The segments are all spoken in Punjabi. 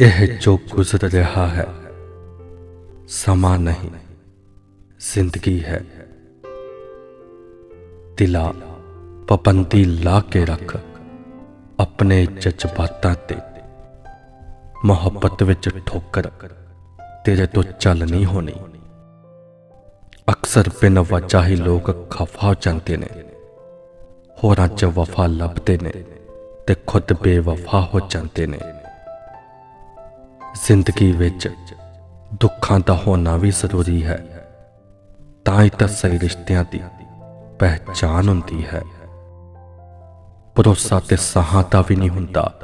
ਇਹ ਜੋ ਗੁਜ਼ਰ ਰਿਹਾ ਹੈ, ਸਮਾਂ ਨਹੀਂ, ਜ਼ਿੰਦਗੀ ਹੈ। ਦਿਲਾ ਪਾਬੰਦੀ ਲਾ ਕੇ ਰੱਖ ਆਪਣੇ ਜਜ਼ਬਾਤਾਂ ਤੇ। ਮੁਹੱਬਤ ਵਿੱਚ ਠੋਕਰ, ਤੇਰੇ ਤੋਂ ਚੱਲ ਨਹੀਂ ਹੋਣੀ। ਅਕਸਰ ਬਿਨ ਵਜ੍ਹਾ ਹੀ ਲੋਕ ਖਫਾ ਜਾਂਦੇ ਨੇ। ਹੋਰਾਂ 'ਚ ਵਫਾ ਲੱਭਦੇ ਨੇ। ਤੇ ਖੁਦ ਬੇਵਫਾ ਹੋ ਜਾਂਦੇ ਨੇ। ਜ਼ਿੰਦਗੀ ਵਿੱਚ ਦੁੱਖਾਂ ਦਾ ਹੋਣਾ ਵੀ ਜ਼ਰੂਰੀ ਹੈ। ਤਾਂ ਹੀ ਤਾਂ ਸਹੀ ਰਿਸ਼ਤਿਆਂ ਦੀ ਪਹਿਚਾਨ ਹੁੰਦੀ ਹੈ। ਭਰੋਸਾ ਤੇ ਸਾਹਾਂ ਦਾ ਵੀ ਨਹੀਂ ਹੁੰਦਾ।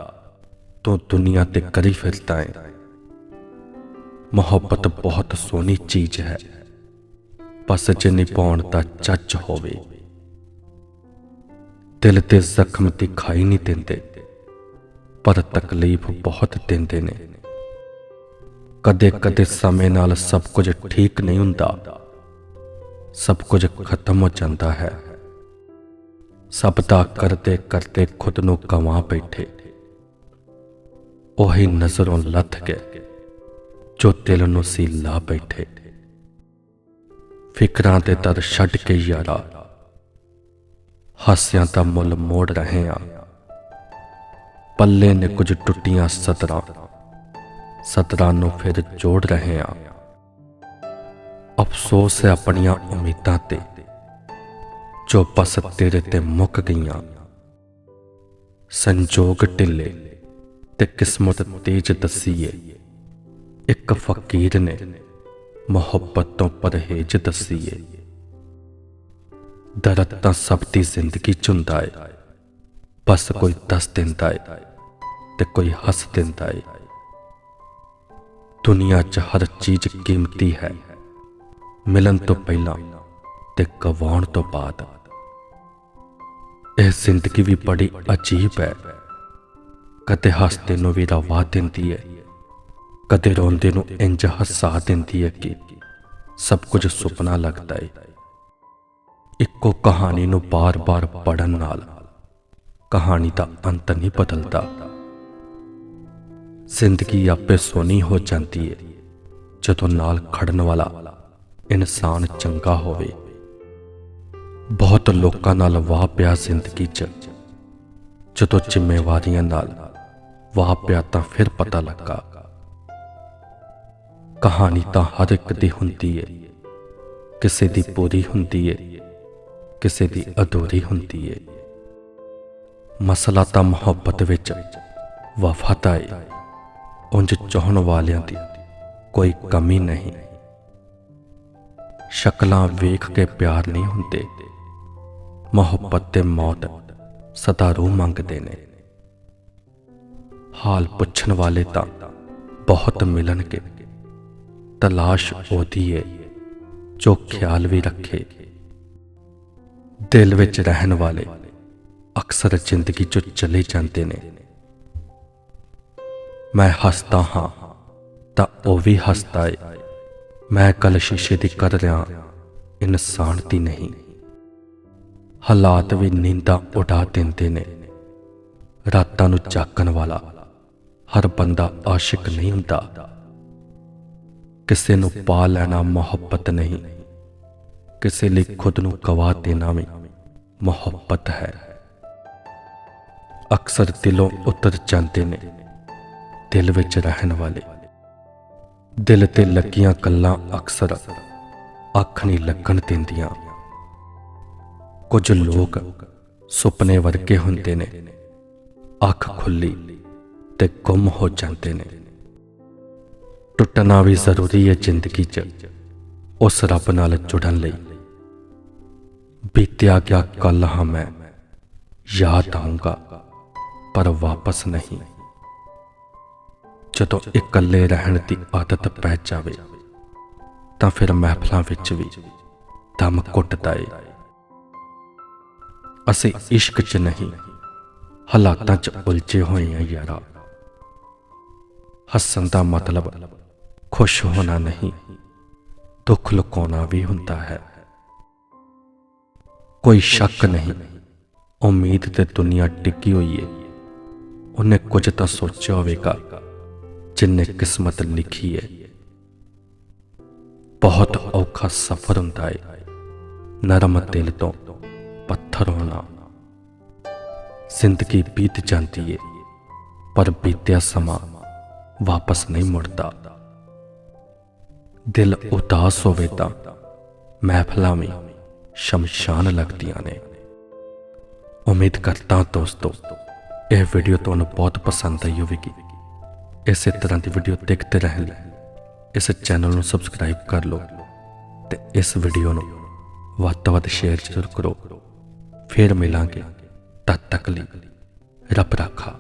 ਤੂੰ ਦੁਨੀਆ ਤੇ ਕਰੀ ਫਿਰਦਾ ਹੈ ਮੁਹੱਬਤ ਬਹੁਤ ਸੋਹਣੀ ਚੀਜ਼ ਹੈ। ਬਸ ਜੇ ਨਿਭਾਉਣ ਦਾ ਚੱਜ ਹੋਵੇ। ਦਿਲ ਤੇ ਜ਼ਖਮ ਦਿਖਾਈ ਨਹੀਂ ਦਿੰਦੇ। ਪਰ ਤਕਲੀਫ ਬਹੁਤ ਦਿੰਦੇ ਨੇ। ਕਦੇ ਕਦੇ ਸਮੇਂ ਨਾਲ ਸਭ ਕੁਝ ਠੀਕ ਨਹੀਂ ਹੁੰਦਾ। ਸਭ ਕੁਝ ਖਤਮ ਹੋ ਜਾਂਦਾ ਹੈ। ਸਭ ਦਾ ਕਰਦੇ ਕਰਦੇ ਖੁਦ ਨੂੰ ਗਵਾ ਬੈਠੇ। ਉਹੀ ਨਜ਼ਰੋਂ ਲੱਥ ਗਏ, ਜੋ ਦਿਲ ਨੂੰ ਸੀ ਲਾ ਬੈਠੇ। ਫਿਕਰਾਂ ਤੇ ਦਰ ਛੱਡ ਕੇ ਯਾਰਾ ਹਾਸਿਆਂ ਦਾ ਮੁੱਲ ਮੋੜ ਰਹੇ ਆ ਪੱਲੇ ਨੇ ਕੁਝ ਟੁੱਟੀਆਂ ਸਤਰਾਂ। ਸਤਰਾਂ ਨੂੰ ਫਿਰ ਜੋੜ ਰਹੇ ਆ ਅਫਸੋਸ ਹੈ ਆਪਣੀਆਂ ਉਮੀਦਾਂ ਤੇ, ਜੋ ਪਸ ਤੇਰੇ ਤੇ ਮੁੱਕ ਗਈਆਂ। ਸੰਜੋਗ ਢਿੱਲੇ ਤੇ ਕਿਸਮਤ ਤੇਜ ਦਸੀਏ। ਇੱਕ ਫਕੀਰ ਨੇ ਮੁਹੱਬਤ ਤੋਂ ਪਰਹੇਜ ਦਸੀਏ। ਦਰਦ ਤਾਂ ਸਭ ਦੀ ਜ਼ਿੰਦਗੀ ਚ ਹੁੰਦਾ ਏ ਬਸ ਕੋਈ ਦੱਸ ਦਿੰਦਾ ਏ ਤੇ ਕੋਈ ਹੱਸ ਦਿੰਦਾ ਏ ਦੁਨੀਆ 'ਚ ਹਰ ਚੀਜ਼ ਕੀਮਤੀ ਹੈ। ਮਿਲਣ ਤੋਂ ਪਹਿਲਾਂ ਤੇ ਗਵਾਉਣ ਤੋਂ ਬਾਅਦ। ਇਹ ਜ਼ਿੰਦਗੀ ਵੀ ਬੜੀ ਅਜੀਬ ਹੈ। ਕਦੇ ਹੱਸਦੇ ਨੂੰ ਵੀ ਰਵਾ ਦਿੰਦੀ ਹੈ। ਕਦੇ ਰੋਂਦੇ ਨੂੰ ਇੰਜ ਹੱਸਾ ਦਿੰਦੀ ਹੈ ਕਿ ਸਭ ਕੁਝ ਸੁਪਨਾ ਲੱਗਦਾ ਹੈ ਇੱਕੋ ਕਹਾਣੀ ਨੂੰ ਬਾਰ-ਬਾਰ ਪੜਨ ਨਾਲ ਕਹਾਣੀ ਦਾ ਅੰਤ ਨਹੀਂ ਬਦਲਦਾ। ਜ਼ਿੰਦਗੀ ਆਪੇ ਸੋਨੀ ਹੋ ਜਾਂਦੀ ਹੈ ਜਦੋਂ ਨਾਲ ਖੜਨ ਵਾਲਾ ਇਨਸਾਨ ਚੰਗਾ ਹੋਵੇ। ਬਹੁਤ ਲੋਕਾਂ ਨਾਲ ਵਾਹ ਪਿਆ ਜ਼ਿੰਦਗੀ 'ਚ। ਜਦੋਂ ਜ਼ਿੰਮੇਵਾਰੀਆਂ ਨਾਲ ਵਾਹ ਪਿਆ ਤਾਂ ਫਿਰ ਪਤਾ ਲੱਗਾ। ਕਹਾਣੀ ਤਾਂ ਹਰ ਇੱਕ ਦੀ ਹੁੰਦੀ ਹੈ ਕਿਸੇ ਦੀ ਪੂਰੀ ਹੁੰਦੀ ਹੈ ਕਿਸੇ ਦੀ ਅਧੂਰੀ ਹੁੰਦੀ ਏ। ਮਸਲਾ ਤਾਂ ਮੁਹੱਬਤ ਵਿੱਚ ਵਫਾ ਦਾ ਏ। ਉਂਝ ਚਾਹਣ ਵਾਲਿਆਂ ਦੀ ਕੋਈ ਕਮੀ ਨਹੀਂ। ਸ਼ਕਲਾਂ ਵੇਖ ਕੇ ਪਿਆਰ ਨਹੀਂ ਹੁੰਦੇ। ਮੁਹੱਬਤ ਤੇ ਮੌਤ ਸਦਾ ਰੂਹ ਮੰਗਦੇ ਨੇ। ਹਾਲ ਪੁੱਛਣ ਵਾਲੇ ਤਾਂ ਬਹੁਤ ਮਿਲਣਗੇ। ਤਲਾਸ਼ ਉਹਦੀ ਏ। ਜੋ ਖਿਆਲ ਵੀ ਰੱਖੇ। ਦਿਲ ਵਿੱਚ ਰਹਿਣ ਵਾਲੇ ਅਕਸਰ ਜ਼ਿੰਦਗੀ ਚੋਂ ਚਲੇ ਜਾਂਦੇ ਨੇ। ਮੈਂ ਹੱਸਦਾ ਹਾਂ, ਤਾਂ ਉਹ ਵੀ ਹੱਸਦਾ ਏ। ਮੈਂ ਕੱਲ ਸ਼ੀਸ਼ੇ ਦੀ ਕਰ ਰਿਹਾ, ਇਨਸਾਨ ਦੀ ਨਹੀਂ। ਹਾਲਾਤ ਵੀ ਨੀਂਦਾਂ ਉਡਾ ਦਿੰਦੇ ਨੇ। ਰਾਤਾਂ ਨੂੰ ਜਾਗਣ ਵਾਲਾ ਹਰ ਬੰਦਾ ਆਸ਼ਿਕ ਨਹੀਂ ਹੁੰਦਾ। ਕਿਸੇ ਨੂੰ ਪਾ ਲੈਣਾ ਮੁਹੱਬਤ ਨਹੀਂ। ਕਿਸੇ ਲਈ ਖੁਦ ਨੂੰ ਗਵਾ ਦੇਣਾ ਵੀ। ਮੁਹੱਬਤ ਹੈ। ਅਕਸਰ ਦਿਲੋਂ ਉਤਰ ਜਾਂਦੇ ਨੇ। ਦਿਲ ਵਿੱਚ ਰਹਿਣ ਵਾਲੇ। ਦਿਲ ਤੇ ਲੱਗੀਆਂ ਗੱਲਾਂ ਅਕਸਰ ਅੱਖ ਨਹੀਂ ਲੱਗਣ ਦਿੰਦੀਆਂ। ਕੁਝ ਲੋਕ ਸੁਪਨੇ ਵਰਗੇ ਹੁੰਦੇ ਨੇ। ਅੱਖ ਖੁੱਲੀ ਤੇ ਗੁੰਮ ਹੋ ਜਾਂਦੇ ਨੇ। ਟੁੱਟਣਾ ਵੀ ਜ਼ਰੂਰੀ ਹੈ ਜ਼ਿੰਦਗੀ 'ਚ। ਉਸ ਰੱਬ ਨਾਲ ਜੁੜਨ ਲਈ। ਬੀਤਿਆ ਗਿਆ ਕੱਲ ਹਾਂ ਮੈਂ, ਯਾਦ ਆਉਂਗਾ ਪਰ ਵਾਪਸ ਨਹੀਂ। ਜਦੋਂ ਇਕੱਲੇ ਰਹਿਣ ਦੀ ਆਦਤ ਪੈ ਜਾਵੇ, ਤਾਂ ਫਿਰ ਮਹਿਫਲਾਂ ਵਿੱਚ ਵੀ ਦਮ ਘੁੱਟਦਾ ਏ। ਅਸੀਂ ਇਸ਼ਕ 'ਚ ਨਹੀਂ, ਹਾਲਾਤਾਂ 'ਚ ਉਲਝੇ ਹੋਏ ਆ ਯਾਰਾ। ਹੱਸਣ ਦਾ ਮਤਲਬ ਖੁਸ਼ ਹੋਣਾ ਨਹੀਂ। ਦੁੱਖ ਲੁਕਾਉਣਾ ਵੀ ਹੁੰਦਾ ਹੈ। ਕੋਈ ਸ਼ੱਕ ਨਹੀਂ, ਉਮੀਦ ਤੇ ਦੁਨੀਆ ਟਿਕੀ ਹੋਈ ਏ। ਉਹਨੇ ਕੁਝ ਤਾਂ ਸੋਚਿਆ ਹੋਵੇਗਾ, ਜਿੰਨੇ ਕਿਸਮਤ ਲਿਖੀ ਹੈ ਬਹੁਤ ਔਖਾ ਸਫ਼ਰ ਹੁੰਦਾ ਹੈ ਨਰਮ ਦਿਲ ਤੋਂ ਪੱਥਰ ਹੋਣਾ। ਜ਼ਿੰਦਗੀ ਬੀਤ ਜਾਂਦੀ ਹੈ ਪਰ ਬੀਤਿਆ ਸਮਾਂ ਵਾਪਸ ਨਹੀਂ ਮੁੜਦਾ। ਦਿਲ ਉਦਾਸ ਹੋਵੇ ਤਾਂ ਮਹਿਫਲਾਂ ਵੀ ਸ਼ਮਸ਼ਾਨ ਲੱਗਦੀਆਂ ਨੇ। ਉਮੀਦ ਕਰਦਾ ਦੋਸਤੋ, ਇਹ ਵੀਡੀਓ ਤੁਹਾਨੂੰ ਬਹੁਤ ਪਸੰਦ ਆਈ ਹੋਵੇਗੀ। ਇਸੇ ਤਰ੍ਹਾਂ ਦੀ ਵੀਡੀਓ ਦੇਖਦੇ ਰਹਿਣ ਲਈ ਇਸ ਚੈਨਲ ਨੂੰ ਸਬਸਕ੍ਰਾਈਬ ਕਰ ਲਓ ਤੇ ਇਸ ਵੀਡੀਓ ਨੂੰ ਵੱਧ ਤੋਂ ਵੱਧ ਸ਼ੇਅਰ ਜ਼ਰੂਰ ਕਰੋ। ਫਿਰ ਮਿਲਾਂਗੇ ਤਦ ਤੱਕ ਲਈ ਰੱਬ ਰਾਖਾ।